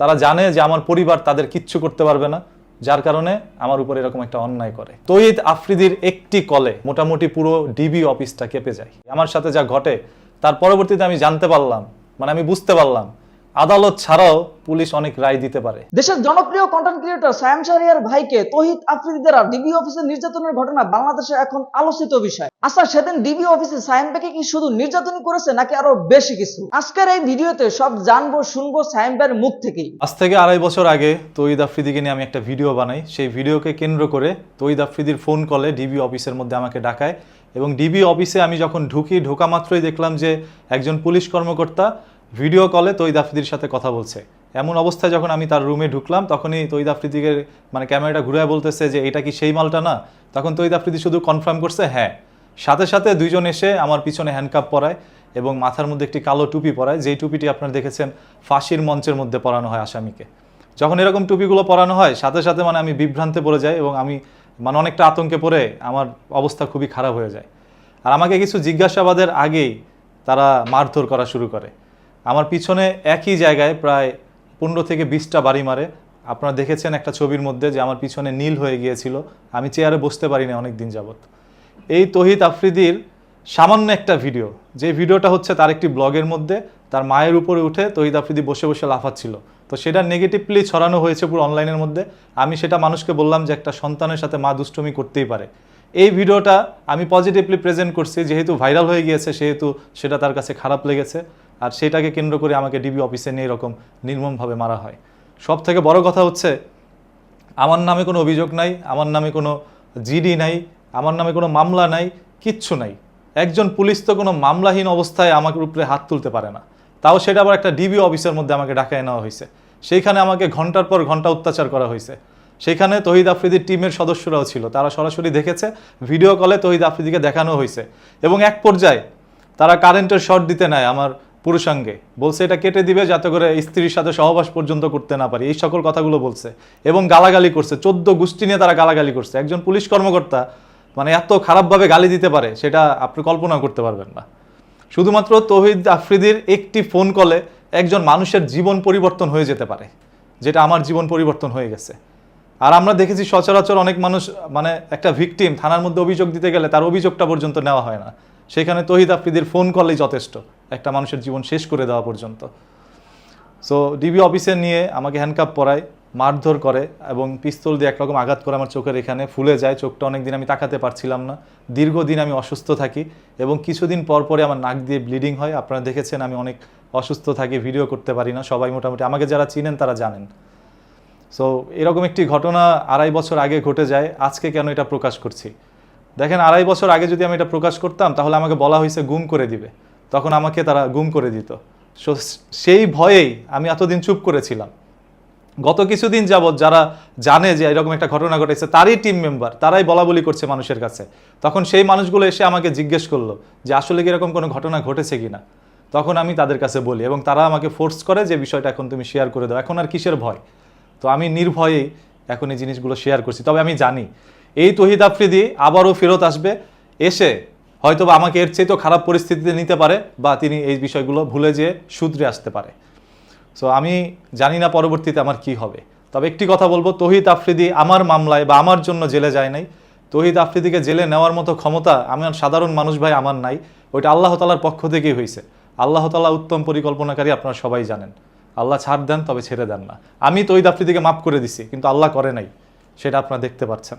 তারা জানে যে আমার পরিবার তাদের কিচ্ছু করতে পারবে না, যার কারণে আমার উপর এরকম একটা অন্যায় করে। তৈদ আফ্রিদির একটি কলে মোটামুটি পুরো ডিবি অফিসটা কেঁপে যায়। আমার সাথে যা ঘটে, তার পরবর্তীতে আমি জানতে পারলাম মানে আমি বুঝতে পারলাম আদালত ছাড়াও পুলিশ অনেক রায় দিতে পারে। দেশের জনপ্রিয় কন্টেন্ট ক্রিয়েটর সায়াম শাহরিয়ার ভাইকে তহিদ আফ্রিদি দ্বারা ডিবি অফিসে নির্যাতনের ঘটনা বাংলাদেশে এখন আলোচিত বিষয়। আচ্ছা সেদিন ডিবি অফিসে সায়াম ভাইকে কি শুধু নির্যাতনই করেছে নাকি আরও বেশি কিছু? আজকের এই ভিডিওতে সব জানব শুনব সায়াম ভাইয়ের মুখ থেকেই। আজ থেকে আড়াই বছর আগে তৈদ আফ্রিদিকে নিয়ে আমি একটা ভিডিও বানাই। সেই ভিডিওকে কেন্দ্র করে তৈদ আফ্রিদির ফোন কলে ডিবি অফিসের মধ্যে আমাকে ডাকায়। এবং ডিবি অফিসে আমি যখন ঢুকি ঢোকা মাত্রই দেখলাম যে একজন পুলিশ কর্মকর্তা ভিডিও কলে তৈদ আফ্রিদির সাথে কথা বলছে। এমন অবস্থায় যখন আমি তার রুমে ঢুকলাম, তখনই তৈদ আফ্রিদিকে মানে ক্যামেরাটা ঘুরে বলতেছে যে, এটা কি সেই মালটা না? তখন তৈদ আফ্রিদি শুধু কনফার্ম করছে হ্যাঁ। সাথে সাথে দুইজন এসে আমার পিছনে হ্যান্ডকাপ পরায় এবং মাথার মধ্যে একটি কালো টুপি পরায়, যেই টুপিটি আপনারা দেখেছেন ফাঁসির মঞ্চের মধ্যে পরানো হয় আসামিকে। যখন এরকম টুপিগুলো পরানো হয়, সাথে সাথে মানে আমি বিভ্রান্তে পড়ে যাই এবং আমি মানে অনেকটা আতঙ্কে পড়ে আমার অবস্থা খুবই খারাপ হয়ে যায়। আর আমাকে কিছু জিজ্ঞাসাবাদের আগেই তারা মারধর করা শুরু করে। আমার পিছনে একই জায়গায় প্রায় পনেরো থেকে বিশটা বাড়ি মারে। আপনারা দেখেছেন একটা ছবির মধ্যে যে আমার পিছনে নীল হয়ে গিয়েছিল। আমি চেয়ারে বসতে পারিনি অনেক দিন যাবৎ। এই তহিদ আফ্রিদির সামান্য একটা ভিডিও। যে ভিডিওটা হচ্ছে তার একটি ব্লগের মধ্যে। তার মায়ের উপরে উঠে তহিদ আফ্রিদি বসে বসে লাফাচ্ছিল। তো সেটা নেগেটিভলি ছড়ানো হয়েছে পুরো অনলাইনের মধ্যে। আমি সেটা মানুষকে বললাম যে একটা সন্তানের সাথে মা দুষ্টমি করতেই পারে। এই ভিডিওটা আমি পজিটিভলি প্রেজেন্ট করছি। যেহেতু ভাইরাল হয়ে গিয়েছে, সেহেতু সেটা তার কাছে খারাপ লেগেছে। আর সেটাকে কেন্দ্র করে আমাকে ডিবি অফিসে নিয়ে এরকম নির্মমভাবে মারা হয়। সব থেকে বড় কথা হচ্ছে, আমার নামে কোনো অভিযোগ নাই, আমার নামে কোনো জিডি নাই, আমার নামে কোনো মামলা নাই, কিচ্ছু নাই। একজন পুলিশ তো কোনো মামলাহীন অবস্থায় আমাকে উপরে হাত তুলতে পারে না। তাও সেটা আবার একটা ডিবি অফিসের মধ্যে আমাকে ডাকায় নেওয়া হয়েছে। সেইখানে আমাকে ঘণ্টার পর ঘণ্টা অত্যাচার করা হয়েছে। সেখানে তহিদ আফ্রিদির টিমের সদস্যরাও ছিল, তারা সরাসরি দেখেছে ভিডিও কলে তহিদ আফ্রিদিকে দেখানো হয়েছে। এবং এক পর্যায়ে তারা কারেন্টের শর্ট দিতে নেয় আমার পুরুষাঙ্গে। বলছে, এটা কেটে দিবে যাতে করে স্ত্রীর সাথে সহবাস পর্যন্ত করতে না পারি। এই সকল কথাগুলো বলছে এবং গালাগালি করছে। চোদ্দ গোষ্ঠী নিয়ে তারা গালাগালি করছে। একজন পুলিশ কর্মকর্তা মানে এত খারাপভাবে গালি দিতে পারে, সেটা আপনি কল্পনা করতে পারবেন না। শুধুমাত্র তহিদ আফ্রিদির একটি ফোন কলে একজন মানুষের জীবন পরিবর্তন হয়ে যেতে পারে, যেটা আমার জীবন পরিবর্তন হয়ে গেছে। আর আমরা দেখেছি সচরাচর অনেক মানুষ মানে একটা ভিকটিম, থানার মধ্যে অভিযোগ দিতে গেলে তার অভিযোগটা পর্যন্ত নেওয়া হয় না। সেখানে তহিদ আফ্রিদির ফোন কলেই যথেষ্ট। একটা মানুষের জীবন শেষ করে দেওয়া পর্যন্ত। সো ডিবি অফিসে নিয়ে আমাকে হ্যান্ডকাপ পরায়, মারধর করে এবং পিস্তল দিয়ে একরকম আঘাত করে আমার চোখের এখানে ফুলে যায়। চোখটা অনেকদিন আমি তাকাতে পারছিলাম না। দীর্ঘদিন আমি অসুস্থ থাকি এবং কিছুদিন পর পরে আমার নাক দিয়ে ব্লিডিং হয়। আপনারা দেখেছেন আমি অনেক অসুস্থ থাকি ভিডিও করতে পারি না। সবাই মোটামুটি আমাকে যারা চিনেন তারা জানেন। সো এরকম একটি ঘটনা আড়াই বছর আগে ঘটে যায়। আজকে কেন এটা প্রকাশ করছি? দেখেন, আড়াই বছর আগে যদি আমি এটা প্রকাশ করতাম, তাহলে আমাকে বলা হয়েছে, গুম করে দিবে। তখন আমাকে তারা গুম করে দিত। সো সেই ভয়েই আমি এতদিন চুপ করেছিলাম। গত কিছুদিন যাবৎ যারা জানে যে এরকম একটা ঘটনা ঘটেছে, তারই টিম মেম্বার তারাই বলা বলি করছে মানুষের কাছে। তখন সেই মানুষগুলো এসে আমাকে জিজ্ঞেস করল যে, আসলে কি এরকম কোনো ঘটনা ঘটেছে কিনা? তখন আমি তাদের কাছে বলি এবং তারা আমাকে ফোর্স করে যে, বিষয়টা এখন তুমি শেয়ার করে দাও। এখন আর কিসের ভয়? তো আমি নির্ভয়েই এখন এই জিনিসগুলো শেয়ার করছি। তবে আমি জানি, এই তহিদ আফ্রিদি আবারও ফেরত আসবে। এসে হয়তো বা আমাকে এর চেয়ে তো খারাপ পরিস্থিতিতে নিতে পারে বা তিনি এই বিষয়গুলো ভুলে যেয়ে শুধরে আসতে পারে। সো আমি জানি না পরবর্তীতে আমার কি হবে। তবে একটি কথা বলব, তহিদ আফ্রিদি আমার মামলায় বা আমার জন্য জেলে যায় নাই। তহিদ আফ্রিদিকে জেলে নেওয়ার মতো ক্ষমতা আমার সাধারণ মানুষ ভাই আমার নাই। ওইটা আল্লাহ তালার পক্ষ থেকেই হয়েছে আল্লাহ তালা উত্তম পরিকল্পনাকারী আপনারা সবাই জানেন। আল্লাহ ছাড় দেন, তবে ছেড়ে দেন না। আমি তহিদ আফ্রিদিকে মাফ করে দিছি, কিন্তু আল্লাহ করে নাই। সেটা আপনারা দেখতে পাচ্ছেন।